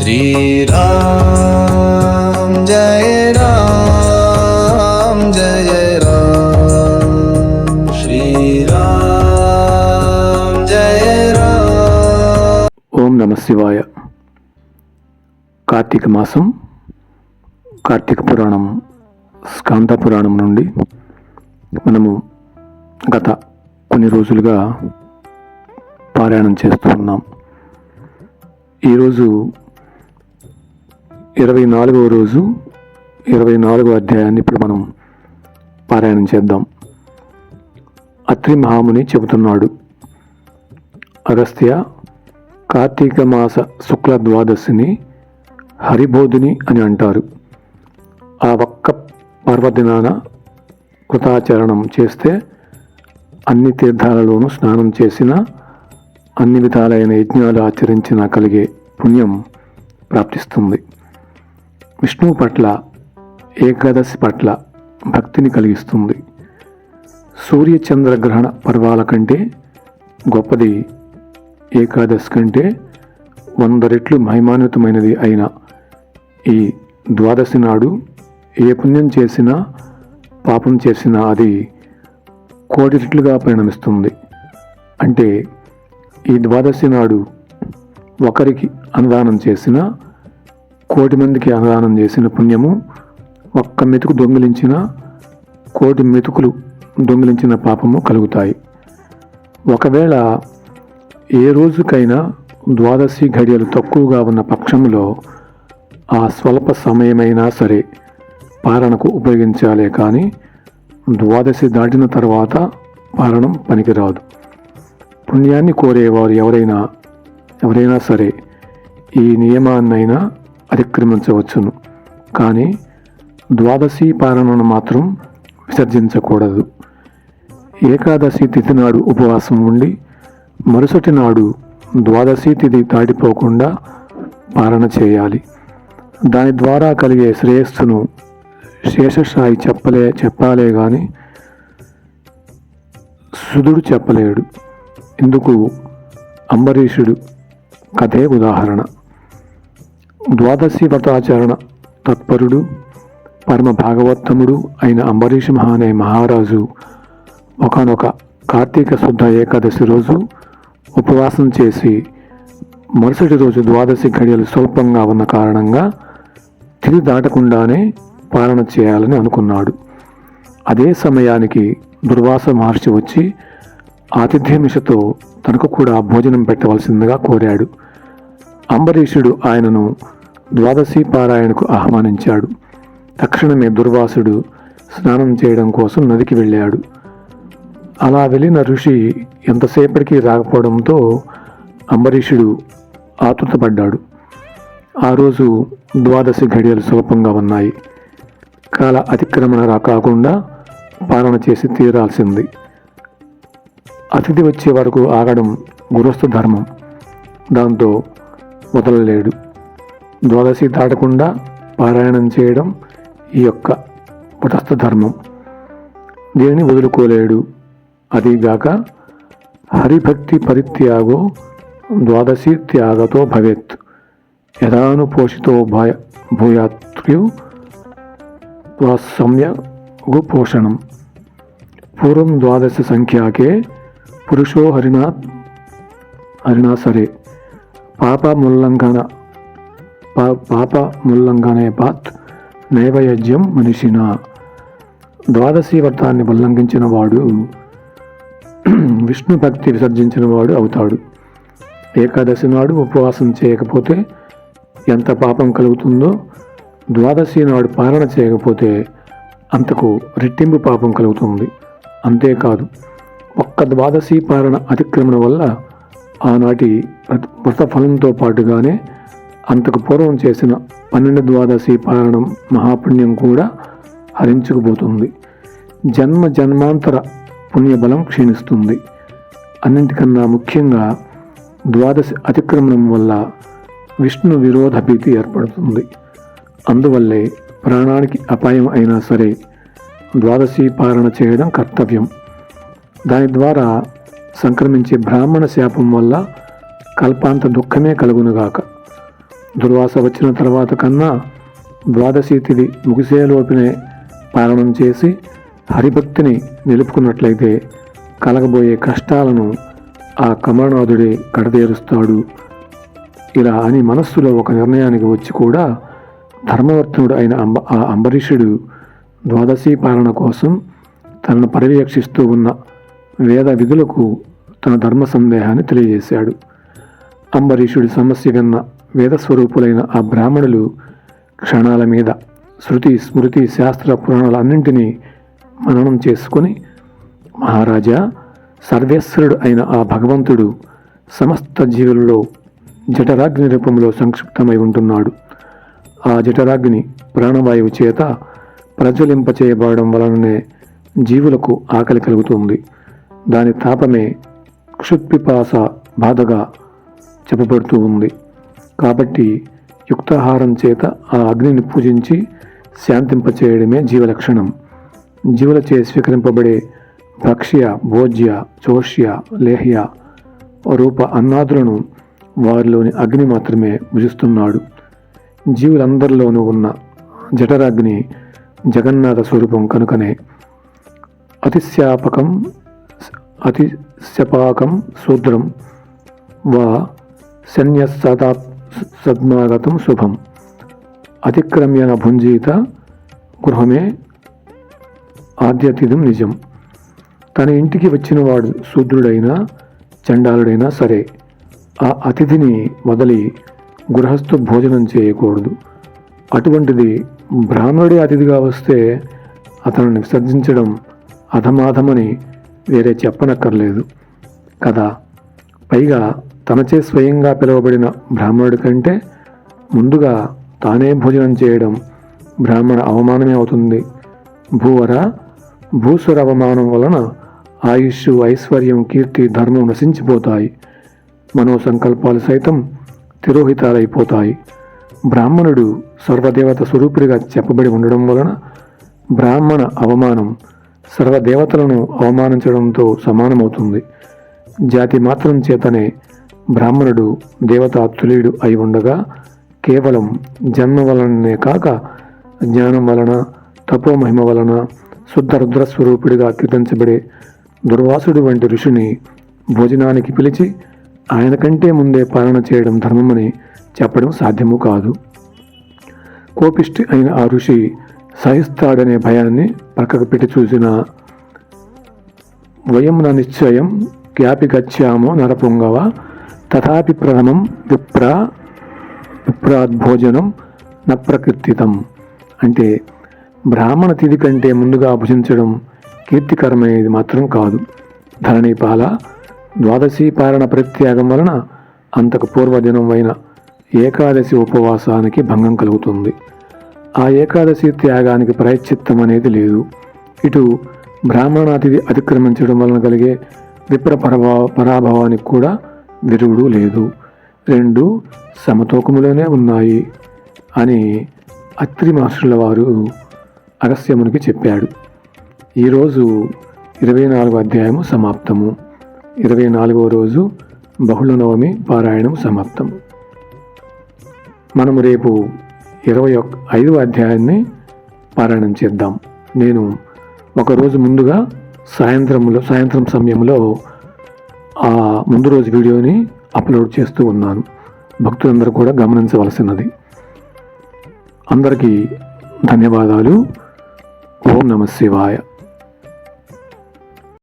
श्रीराम जय राम जय राम श्रीराम जय राम ఓం నమ శివాయ కార్తీక మాసం కార్తీక పురాణం స్కాంద పురాణం నుండి మనము గత కొన్ని రోజులుగా పారాయణం చేస్తూ ఉన్నాం ఈరోజు ఇరవై నాలుగవ రోజు ఇరవై నాలుగవ అధ్యాయాన్ని ఇప్పుడు మనం పారాయణం చేద్దాం. అత్రి మహాముని చెబుతున్నాడు అగస్త్య కార్తీక మాస శుక్ల ద్వాదశిని హరిబోధిని అని అంటారు. ఆ ఒక్క పర్వదినాన కృతాచరణం చేస్తే అన్ని తీర్థాలలోనూ స్నానం చేసిన అన్ని విధాలైన యజ్ఞాలు ఆచరించిన కలిగే పుణ్యం ప్రాప్తిస్తుంది. విష్ణువు పట్ల ఏకాదశి పట్ల భక్తిని కలిగిస్తుంది. సూర్య చంద్ర గ్రహణ పర్వాల కంటే గొప్పది ఏకాదశి కంటే వంద రెట్లు మహిమాన్వితమైనది అయిన ఈ ద్వాదశి నాడు ఏ పుణ్యం చేసినా పాపం చేసినా అది కోటి రెట్లుగా పరిణమిస్తుంది. అంటే ఈ ద్వాదశి నాడు ఒకరికి అన్నదానం చేసిన కోటి మందికి అన్నదానం చేసిన పుణ్యము ఒక్క మెతుకు దొంగిలించిన కోటి మెతుకులు దొంగిలించిన పాపము కలుగుతాయి. ఒకవేళ ఏ రోజుకైనా ద్వాదశి ఘడియలు తక్కువగా ఉన్న పక్షంలో ఆ స్వల్ప సమయమైనా సరే పారణకు ఉపయోగించాలే కానీ ద్వాదశి దాటిన తర్వాత పారణం పనికిరాదు. పుణ్యాన్ని కోరేవారు ఎవరైనా ఎవరైనా సరే ఈ నియమాన్నైనా అతిక్రమించవచ్చును. కానీ ద్వాదశి పారణను మాత్రం విసర్జించకూడదు. ఏకాదశి తిథి నాడు ఉపవాసం ఉండి మరుసటి నాడు ద్వాదశి తిథి దాటిపోకుండా పాలన చేయాలి. దాని ద్వారా కలిగే శ్రేయస్సును శేషసాయి చెప్పలే చెప్పాలే కానీ సుధుడు చెప్పలేడు. ఇందుకు అంబరీషుడు కథే ఉదాహరణ. ద్వాదశి వ్రతాచరణ తత్పరుడు పరమ భాగవత్తముడు అయిన అంబరీష్ మహానే మహారాజు ఒకనొక కార్తీక శుద్ధ ఏకాదశి రోజు ఉపవాసం చేసి మరుసటి రోజు ద్వాదశి ఘడియలు స్వల్పంగా ఉన్న కారణంగా తిరి దాటకుండానే పాలన చేయాలని అనుకున్నాడు. అదే సమయానికి దుర్వాస మహర్షి వచ్చి ఆతిథ్యమిషతో తనకు కూడా భోజనం పెట్టవలసిందిగా కోరాడు. అంబరీషుడు ఆయనను ద్వాదశి పారాయణకు ఆహ్వానించాడు. తక్షణమే దుర్వాసుడు స్నానం చేయడం కోసం నదికి వెళ్ళాడు. అలా వెళ్ళిన ఋషి ఎంతసేపటికి రాకపోవడంతో అంబరీషుడు ఆతృతపడ్డాడు. ఆ రోజు ద్వాదశి ఘడియలు సులభంగా ఉన్నాయి. కాల అతిక్రమణ కాకుండా పాలన చేసి తీరాల్సింది. అతిథి వచ్చే వరకు ఆగడం గురస్థ ధర్మం. దాంతో వదలలేడు. ద్వాదశి దాటకుండా పారాయణం చేయడం ఈ యొక్క పుటస్థ ధర్మం. దీనిని వదులుకోలేడు? అదిగాక హరిభక్తి పరిత్యాగో ద్వాదశి త్యాగతో భవేత్. యథానుపోషితో భయ భూయాత్యు సమ్యగు పోషణం. పూర్వం ద్వాదశ సంఖ్యాకే పురుషో హరినా హరిణా సరే. పాప ముల్లంఘన. పా- పాప ముల్లంఘనే పాత్ నైవయజ్యం మనిషిన. ద్వాదశి వ్రతాన్ని ఉల్లంఘించిన వాడు విష్ణు భక్తి విసర్జించిన వాడు అవుతాడు. ఏకాదశి నాడు ఉపవాసం చేయకపోతే ఎంత పాపం కలుగుతుందో ద్వాదశి నాడు పాలన చేయకపోతే అంతకు రెట్టింపు పాపం కలుగుతుంది. అంతేకాదు ఒక్క ద్వాదశి పాలన అతిక్రమణ వల్ల ఆనాటి వ్రతఫలంతో పాటుగానే అంతకు పూర్వం చేసిన పన్నెండు ద్వాదశి పాలనం మహాపుణ్యం కూడా హరించుకుపోతుంది. జన్మ జన్మాంతర పుణ్యబలం క్షీణిస్తుంది. అన్నింటికన్నా ముఖ్యంగా ద్వాదశి అతిక్రమణం వల్ల విష్ణు విరోధ భీతి ఏర్పడుతుంది. అందువల్లే ప్రాణానికి అపాయం అయినా సరే ద్వాదశి పాలన చేయడం కర్తవ్యం. దాని ద్వారా సంక్రమించే బ్రాహ్మణ శాపం వల్ల కల్పాంత దుఃఖమే కలుగునుగాక. దుర్వాస వచ్చిన తర్వాత కన్నా ద్వాదశి తిథి ముగిసేలోపునే పాలనం చేసి హరిభక్తిని నిలుపుకున్నట్లయితే కలగబోయే కష్టాలను ఆ కమలనాథుడే కడతేరుస్తాడు ఇలా అని మనస్సులో ఒక నిర్ణయానికి వచ్చి కూడా ధర్మవర్తనుడు అయిన అంబ ఆ అంబరీషుడు ద్వాదశి పాలన కోసం తనను పర్యవేక్షిస్తూ ఉన్న వేద విధులకు తన ధర్మ సందేహాన్ని తెలియజేశాడు. అంబరీషుడి సమస్య విన్న వేదస్వరూపులైన ఆ బ్రాహ్మణులు క్షణాల మీద శృతి స్మృతి శాస్త్ర పురాణాలన్నింటినీ మననం చేసుకొని మహారాజా సర్వేశ్వరుడు అయిన ఆ భగవంతుడు సమస్త జీవులలో జఠరాగ్ని రూపంలో సంక్షిప్తమై ఉంటున్నాడు. ఆ జఠరాగ్ని ప్రాణవాయువు చేత ప్రజ్వలింపచేయబడడం వలననే జీవులకు ఆకలి కలుగుతుంది. దాని తాపమే క్షుత్పిపాస బాధగా చెప్పబడుతూ ఉంది. కాబట్టి యుక్తాహారం చేత ఆ అగ్నిని పూజించి శాంతింపచేయడమే జీవలక్షణం. జీవులచే స్వీకరింపబడే భక్ష్య భోజ్య చోష్య లేహ్య రూప అన్నాదులను వారిలోని అగ్ని మాత్రమే భుజిస్తున్నాడు. జీవులందరిలోనూ ఉన్న జఠరాగ్ని జగన్నాథ స్వరూపం కనుకనే అతిశాపకం అతి శపాకం శూద్రం వా సన్యసదా సద్మాగతం శుభం. అతిక్రమ్యన భుంజీత గృహమే ఆద్యతిథం నిజం. తన ఇంటికి వచ్చినవాడు శూద్రుడైనా చండాలుడైనా సరే ఆ అతిథిని వదిలి గృహస్థు భోజనం చేయకూడదు. అటువంటిది బ్రాహ్మణుడి అతిథిగా వస్తే అతనిని విసర్జించడం అధమాధమని వేరే చెప్పనక్కర్లేదు. కదా? పైగా తనచే స్వయంగా పిలువబడిన బ్రాహ్మణుడి కంటే ముందుగా తానే భోజనం చేయడం బ్రాహ్మణ అవమానమే అవుతుంది. భూవర భూస్వర అవమానం వలన ఆయుష్ ఐశ్వర్యం కీర్తి ధర్మం నశించిపోతాయి. మనోసంకల్పాలు సైతం తిరోహితాలైపోతాయి. బ్రాహ్మణుడు సర్వదేవత స్వరూపుడిగా చెప్పబడి ఉండడం వలన బ్రాహ్మణ అవమానం సర్వదేవతలను అవమానించడంతో సమానమవుతుంది. జాతి మాత్రం చేతనే బ్రాహ్మణుడు దేవతాతుల్యుడు అయి ఉండగా కేవలం జన్మ వలననే కాక జ్ఞానం వలన తపోమహిమ వలన శుద్ధ రుద్ర కీర్తించబడే దుర్వాసుడు వంటి ఋషిని భోజనానికి పిలిచి ఆయన కంటే ముందే పాలన చేయడం ధర్మమని చెప్పడం సాధ్యము కాదు. కోపిష్టి అయిన ఆ ఋషి సహిస్తాడనే భయాన్ని పక్కకు పెట్టి చూసిన వయమున నిశ్చయం క్యాపి గచ్చామో నరపుంగవ తథాపి ప్రథమం విప్ర విప్రాద్భోజనం భోజనం ప్రకీర్తితం అంటే బ్రాహ్మణ తిథి కంటే ముందుగా భుజించడం కీర్తికరమైనది మాత్రం కాదు. ధరణీపాల ద్వాదశి పాలన ప్రత్యాగం వలన అంతకు పూర్వదినం అయిన ఏకాదశి ఉపవాసానికి భంగం కలుగుతుంది. ఆ ఏకాదశి త్యాగానికి ప్రాయశ్చిత్తం అనేది లేదు. ఇటు బ్రాహ్మణాతిథి అతిక్రమించడం వలన కలిగే విప్ర పరాభవానికి కూడా విరుగుడు లేదు. రెండు సమతూకములోనే ఉన్నాయి అని అత్రి మాస్టర్ల వారు అగస్యమునికి చెప్పాడు. ఈరోజు ఇరవై నాలుగు అధ్యాయము సమాప్తము. ఇరవై నాలుగవ రోజు బహుళ నవమి పారాయణం సమాప్తం మనము రేపు ఇరవై ఒక్క ఐదవ అధ్యాయాన్ని పారాయణం చేద్దాం. నేను ఒకరోజు ముందుగా సాయంత్రంలో సాయంత్రం సమయంలో ఆ ముందు రోజు వీడియోని అప్లోడ్ చేస్తూ ఉన్నాను. భక్తులందరూ కూడా గమనించవలసినది. అందరికీ ధన్యవాదాలు. ఓం నమ శివాయ.